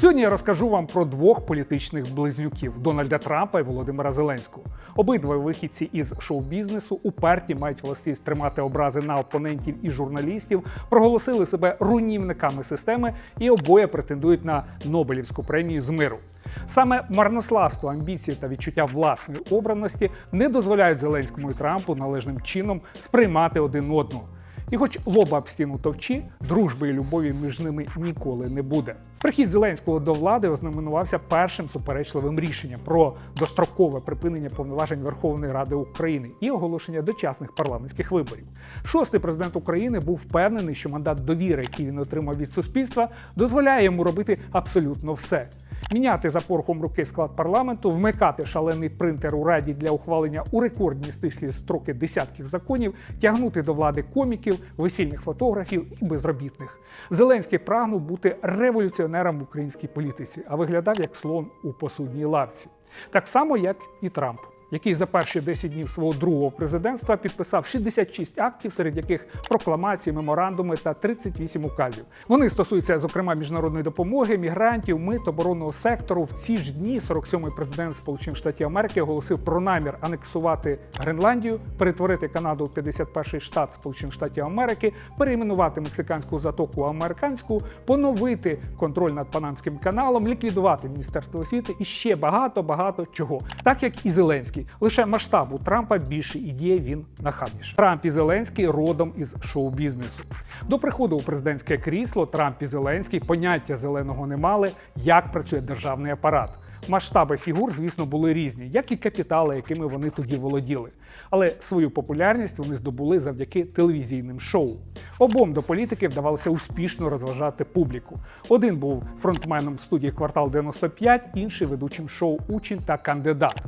Сьогодні я розкажу вам про двох політичних близнюків Дональда Трампа і Володимира Зеленського. Обидва вихідці із шоу-бізнесу уперті мають властивість тримати образи на опонентів і журналістів, проголосили себе руйнівниками системи і обоє претендують на Нобелівську премію з миру. Саме марнославство, амбіції та відчуття власної обраності не дозволяють Зеленському і Трампу належним чином сприймати один одного. І хоч лоба об стіну товчі, дружби і любові між ними ніколи не буде. Прихід Зеленського до влади ознаменувався першим суперечливим рішенням про дострокове припинення повноважень Верховної Ради України і оголошення дочасних парламентських виборів. Шостий президент України був впевнений, що мандат довіри, який він отримав від суспільства, дозволяє йому робити абсолютно все. Міняти за порохом руки склад парламенту, вмикати шалений принтер у раді для ухвалення у рекордні стислі строки десятків законів, тягнути до влади коміків, весільних фотографів і безробітних. Зеленський прагнув бути революціонером в українській політиці, а виглядав як слон у посудній лавці. Так само, як і Трамп який за перші 10 днів свого другого президентства підписав 66 актів, серед яких прокламації, меморандуми та 38 указів. Вони стосуються, зокрема, міжнародної допомоги, мігрантів, мит, оборонного сектору. В ці ж дні 47-й президент Сполучених Штатів Америки оголосив про намір анексувати Гренландію, перетворити Канаду в 51-й штат Сполучених Штатів Америки, перейменувати мексиканську затоку у американську, поновити контроль над Панамським каналом, ліквідувати міністерство освіти і ще багато багато чого, так як і Зеленський. Лише масштабу Трампа більше і діє він нахабніше. Трамп і Зеленський родом із шоу-бізнесу. До приходу у президентське крісло Трамп і Зеленський поняття зеленого не мали, як працює державний апарат. Масштаби фігур, звісно, були різні, як і капітали, якими вони тоді володіли. Але свою популярність вони здобули завдяки телевізійним шоу. Обом до політики вдавалося успішно розважати публіку. Один був фронтменом студії Квартал 95, інший ведучим шоу Учень та кандидат.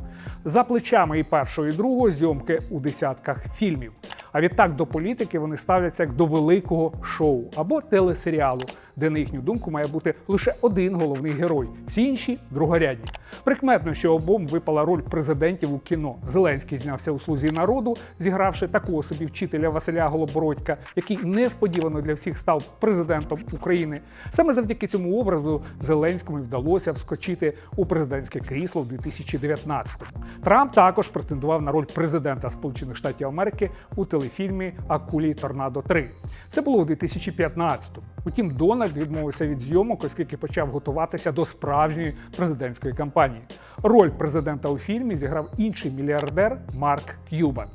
За плечами і першого, і другого зйомки у десятках фільмів. А відтак до політики вони ставляться як до великого шоу або телесеріалу, де, на їхню думку, має бути лише один головний герой, всі інші другорядні. Прикметно, що обом випала роль президентів у кіно. Зеленський знявся у слузі народу, зігравши такого собі вчителя Василя Голобородька, який несподівано для всіх став президентом України. Саме завдяки цьому образу Зеленському вдалося вскочити у президентське крісло в 2019-му. Трамп також претендував на роль президента Сполучених Штатів Америки у телефільмі Акулі Торнадо 3. Це було у 2015-му. Утім, Дональд відмовився від зйомок, оскільки почав готуватися до справжньої президентської кампанії. Роль президента у фільмі зіграв інший мільярдер Марк К'юбан.